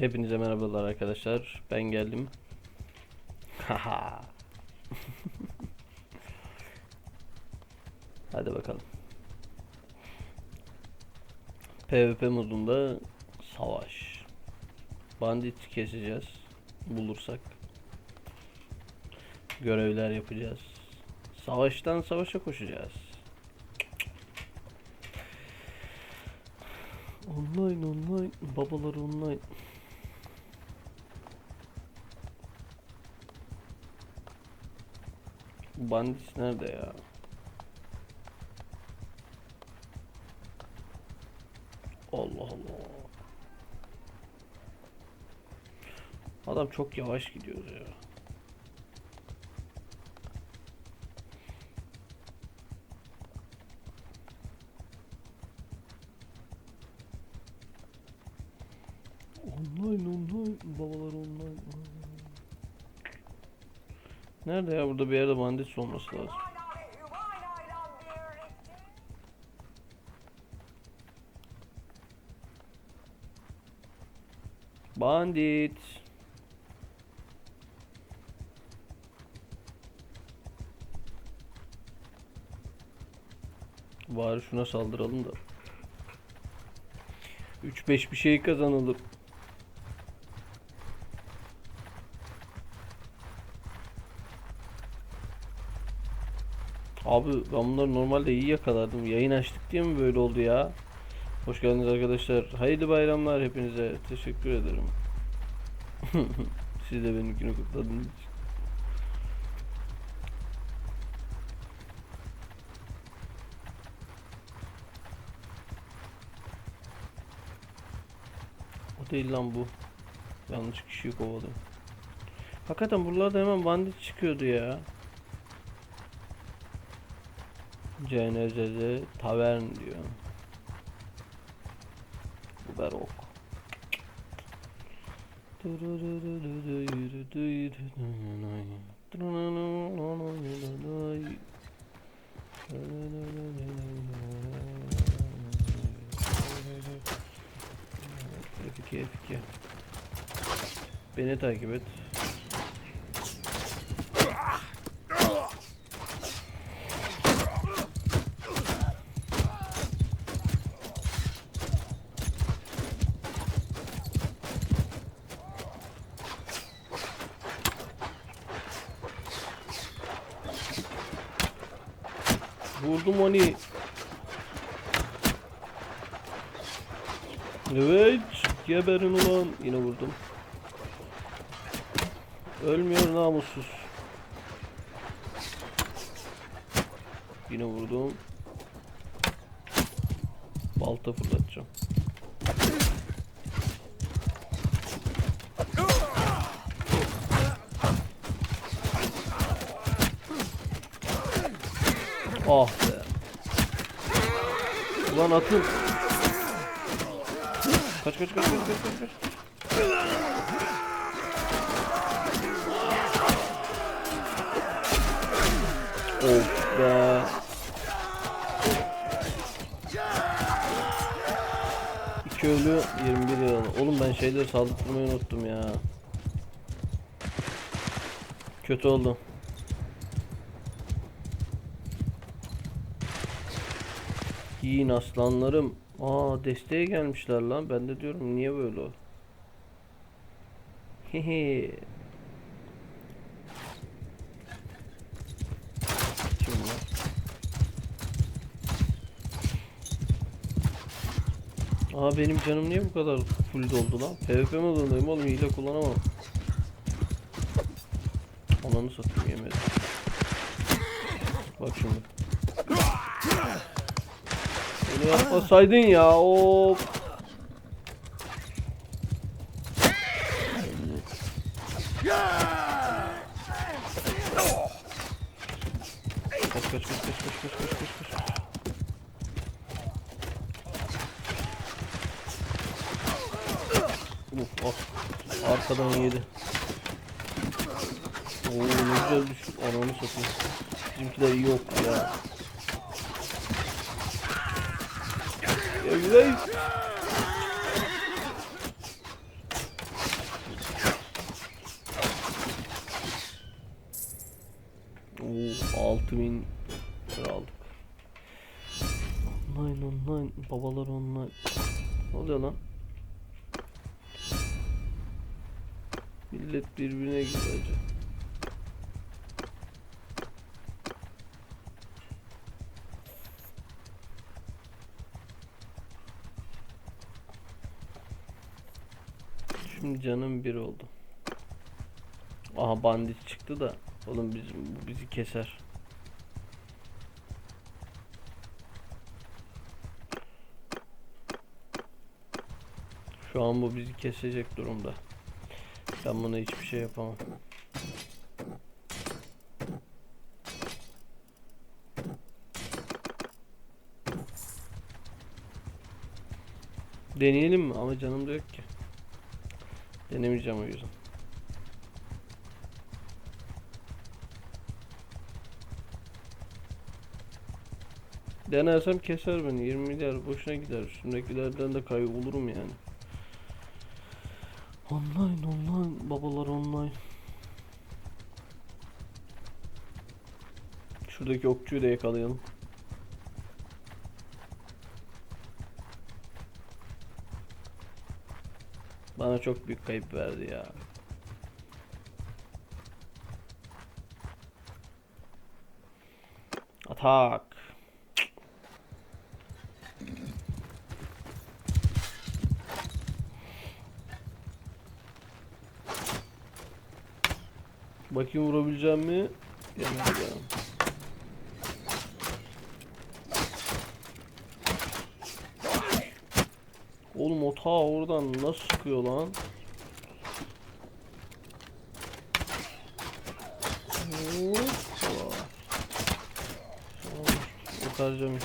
Hepinize merhabalar arkadaşlar. Ben geldim. Haha. Hadi bakalım. PvP modunda savaş. Bandit keseceğiz. Bulursak. Görevler yapacağız. Savaştan savaşa koşacağız. Online online babalar online. Bandit nerede ya? Allah Allah. Adam çok yavaş gidiyor ya. Online online babalar online. Nerede ya burada bir bandit olması lazım. Bandit. Bari şuna saldıralım da. 3-5 bir şey kazanalım. Abi ben bunları normalde iyi yakalardım. Yayın açtık diye mi böyle oldu ya? Hoş geldiniz arkadaşlar. Hayırlı bayramlar hepinize. Teşekkür ederim. Siz de benimkini kutladınız. O değil lan bu. Yanlış kişiyi kovaladım. Hakikaten buralarda hemen bandit çıkıyordu ya. CNZZ Tavern diyor. Bu berok. F2 F2 Beni takip et. Onu. Evet. Geberin ulan. Yine vurdum. Ölmüyor namussuz. Yine vurdum. Balta fırlatacağım. Ah be. Ulan atın. Kaç kaç kaç kaç kaç kaç. Of be. İki ölü 21 yaralı. Oğlum ben şeyleri saldırtmayı unuttum ya. Kötü oldu. Yiyin aslanlarım. Aa desteğe gelmişler lan. Ben de diyorum niye böyle o? Hehe. Aa benim canım niye bu kadar full doldu lan? PvP modundayım oğlum hile kullanamam. Ananı satayım yemedim. Bak şimdi. Bunu yapmasaydın ya o. Kaç kaç kaç kaç kaç kaç kaç kaç kaç. Uf ah. Arkadan yedi. Oo ne güzel düştü. Ananı satayım. Bizimkiler yok ya. Yaklaş. Oo, 6000 aldık. Online online babalar online. Ne oluyor lan? Millet birbirine girecek. Canım bir oldu. Aha bandit çıktı da. Oğlum bu bizi keser. Şu an bu bizi kesecek durumda. Ben buna hiçbir şey yapamam. Deneyelim mi? Ama canım da yok ki. Denemeyeceğim o yüzden. Denersem keser beni. 20 milyar boşuna gider. Üstümdekilerden de kaybolurum yani. Online online babalar online. Şuradaki okçuyu da yakalayalım. Bana çok büyük kayıp verdi ya. Atak. Bakayım vurabileceğim mi? Yemeyeceğim. Oğlum o ta oradan nasıl sıkıyor lan? Kurtaracağım.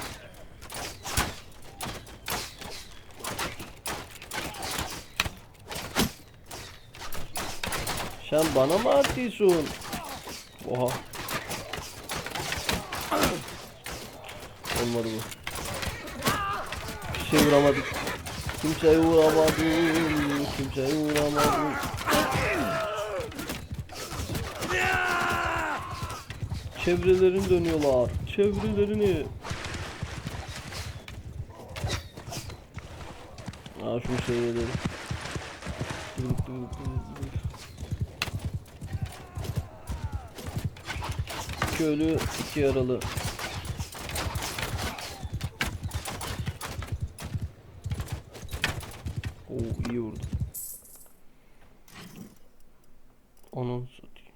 Sen bana mı atıyorsun? Oha. Olmadı bu. Bir şey vuramadık. Kimseye vuramadım. Kimseye vuramadım. Çevrelerini dönüyorlar. Çevrelerini. Aa şunu dıgıdık. İki ölü, iki yaralı. Oo iyi vurdu. Onun satayım.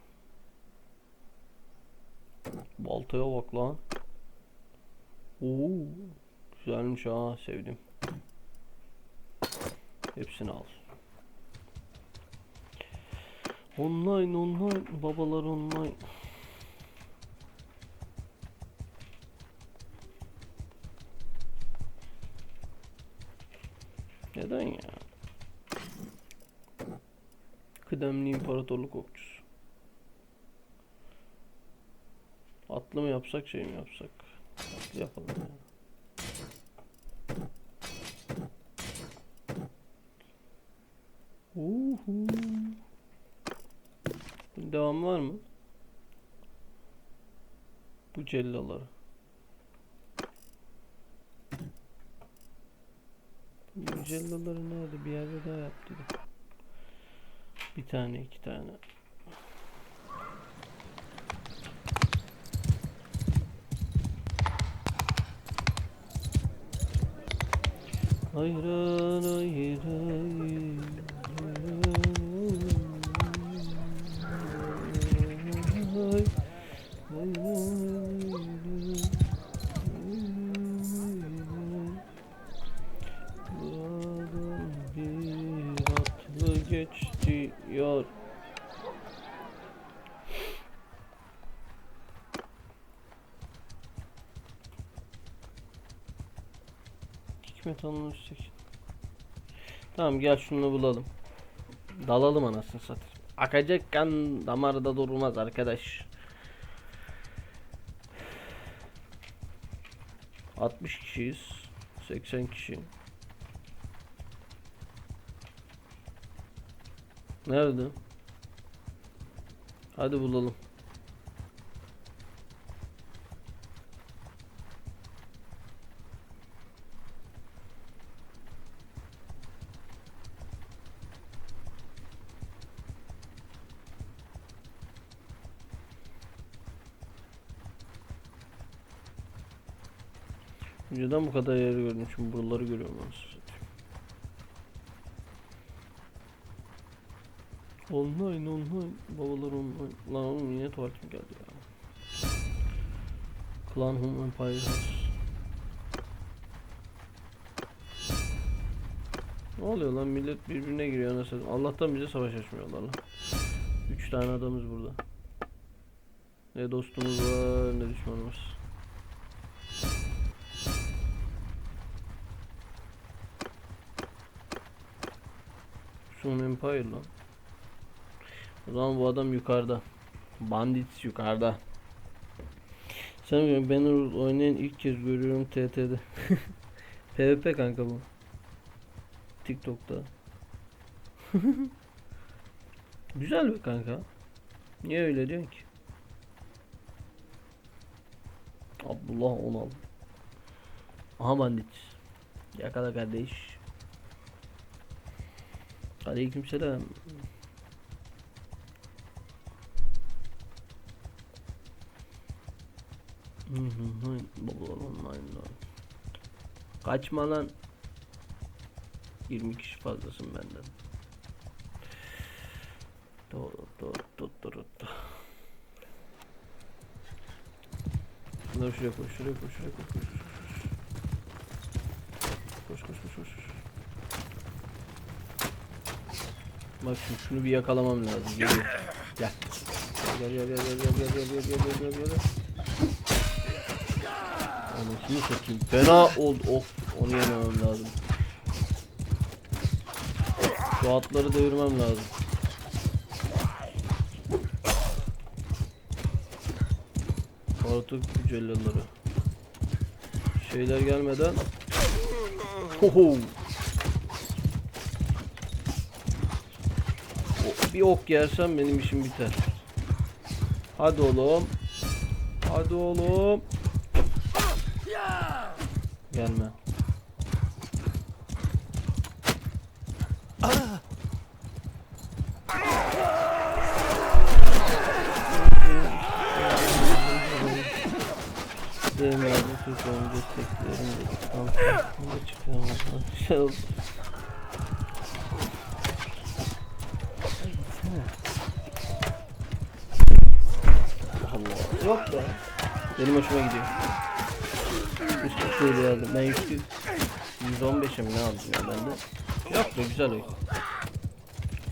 Baltaya bak lan. Oo güzelmiş ha sevdim. Hepsini al. Online online babalar online. Neden ya? Kıdemli imparatorluk okçusu. Atlı mı yapsak şey mi yapsak? Atlı yapalım ya. Uhu. Devam var mı? Bu cellaları. Bu cellaları nerede? Bir yerde daha yaptıydım. Bir tane, iki tane. Hayran hayran Buradan bir atlı geçti yar Hanım'ın üstteki. Tamam gel şunu bulalım. Dalalım anasını satayım. Akacak kan damarda durmaz arkadaş. 60 kişiyiz. 80 kişi. Nerede? Hadi bulalım. Önceden bu kadar yer gördüm. Şimdi buraları görüyorum satayım. Online online. Babalar online. Lan oğlum yine tuvaletim geldi ya. Clan Home Empire. Ne oluyor lan millet birbirine giriyor satayım. Allah'tan bize savaş açmıyorlar lan. Üç tane adamız burada. Ne dostumuz var ne düşmanımız. Sun Empire lan. O zaman bu adam yukarıda. Bandits yukarıda. Sen bilmiyorum Banner oynayan ilk kez görüyorum TT'de. PvP kanka bu. TikTok'ta. Güzel bir kanka. Niye öyle diyorsun ki? Abdullah Onal. Aha bandit. Yakala kardeş. Aleykümselam. Kaçma lan. 20 kişi fazlasın benden. Doğru doğru doğru doğru. Şunları şuraya koy, şuraya koy, şuraya koş, koş, koş, koş, koş, koş, koş. Bak şimdi şunu bir yakalamam lazım. Geliyor. Gel. Gel gel gel gel gel gel gel gel gel gel gel gel. Anasını satayım. Fena oldu. Of onu yememem lazım. Şu atları devirmem lazım. Artık gücellaları. Şeyler gelmeden. Hoho. O- Bir ok yersem benim işim biter. Hadi oğlum. Hadi oğlum. Gelme. Türk oyun desteklerim de tam farkında çıkamadan şey oldu. Allah yok be. Benim hoşuma gidiyor. Üst üste de aldım. Ben yüksek 115'e mi ne aldım ya ben de. Yok be güzel oyun.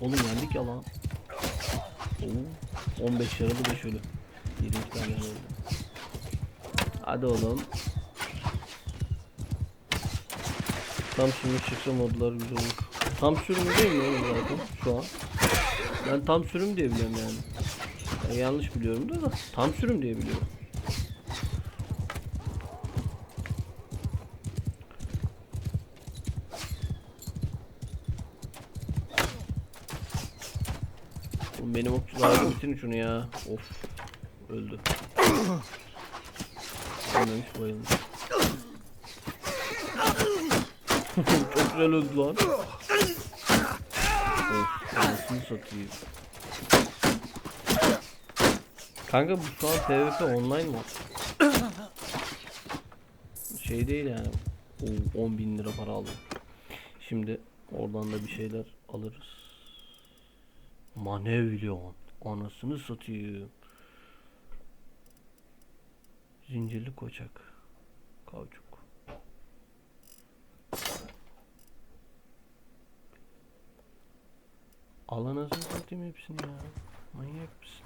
Oğlum yendik ya lan. Oo, 15 yaralı da şöyle. 20 tane oldu. Hadi oğlum. Tam sürüm çıksa modlar güzel olur. Tam sürüm değil mi oğlum zaten şu an? Ben tam sürüm diye biliyorum yani. Ben yanlış biliyorum da, da tam sürüm diye biliyorum. Oğlum benim okçular bitirin şunu ya. Of. Öldü. Ölmemiş bayılmış. Çok güzel öldü lan. Anasını satayım. Kanka bu şu an PvP online mı? Şey değil yani. Oo, 10 bin lira para aldım. Şimdi oradan da bir şeyler alırız. Manevlyon. Anasını satayım. Zincirli koçak. Kauçuk. Al anasını satayım hepsini ya. Manyak mısın?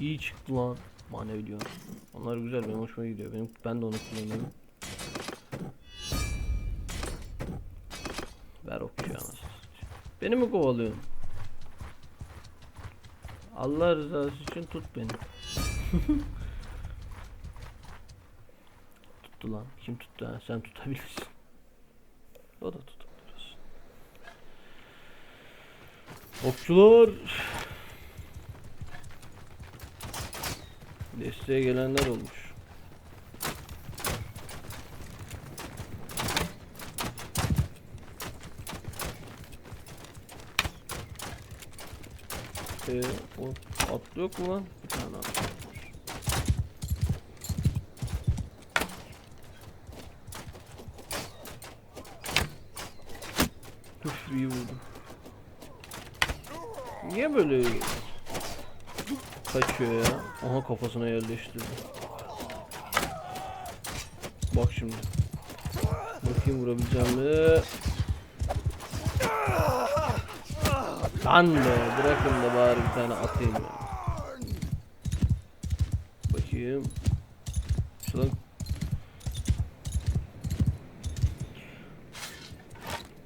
İyi çıktı lan. Manevi diyor. Onlar güzel benim hoşuma gidiyor. Benim, ben de onu kullanıyorum. Ver okçuyu anasını. Beni mi kovalıyorsun? Allah rızası için tut beni. Tuttu lan. Kim tuttu ha? Sen tutabilirsin. O da tutabilir. Okçular. Desteğe gelenler olmuş. Ee, o at yok mu lan? Bir tane at. Üf iyi. Niye böyle kaçıyor ya? Aha kafasına yerleştirdi. Bak şimdi. Bakayım vurabileceğim mi? Lan be bırakın da bari bir tane atayım ya. Bakayım. Şuradan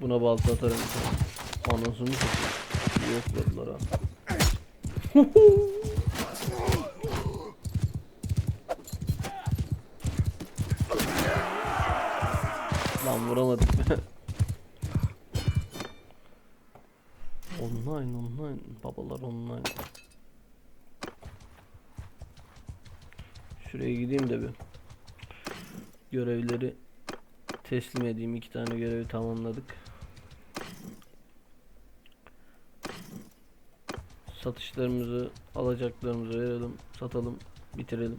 Buna balta atarım. Anasını satayım. Yokladılar ha. Lan vuramadık. online online babalar online. Şuraya gideyim de bir görevleri teslim edeyim. İki tane görevi tamamladık. Satışlarımızı, alacaklarımızı verelim, satalım, bitirelim.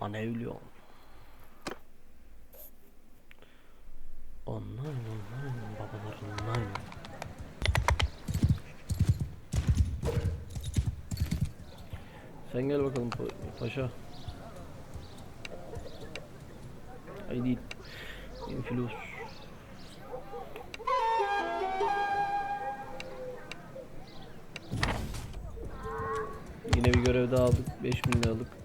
Manevliyon. Online, online, babalar online. Sen gel bakalım pa- paşa. Ay değil. Infilus. Yine bir görev daha aldık. 5000 liralık.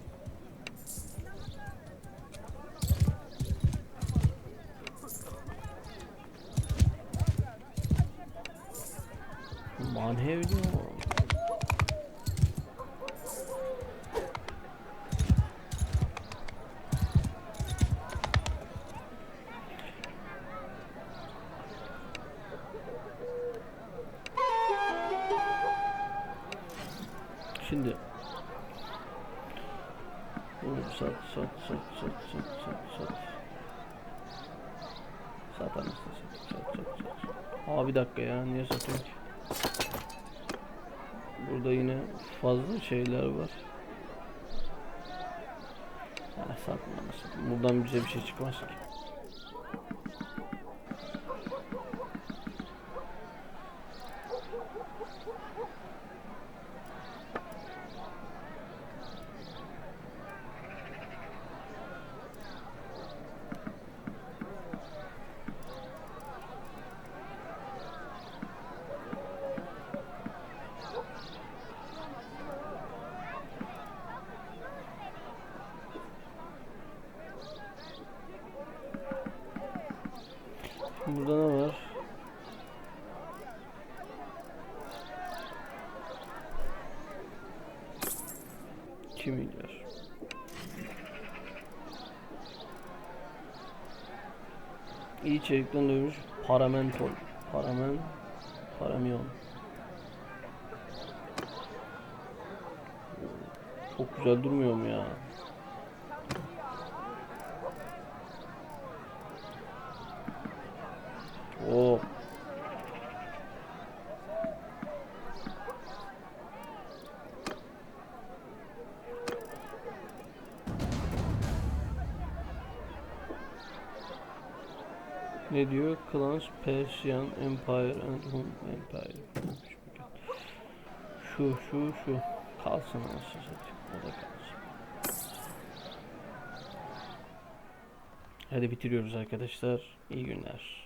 Anasını Aa bir dakika ya niye satayım ki? Burada yine fazla şeyler var. Ha satma anasını Buradan bize bir şey çıkmaz ki Burada ne var? İki milyar. İyi çelikten dövmüş paramentol. Paramen paramiyon. Çok güzel durmuyor mu ya? Ne diyor? Clans, Persian Empire and Hun Empire. Şu, şu, şu. Kalsın anasını satayım. O da kalsın. Hadi bitiriyoruz arkadaşlar. İyi günler.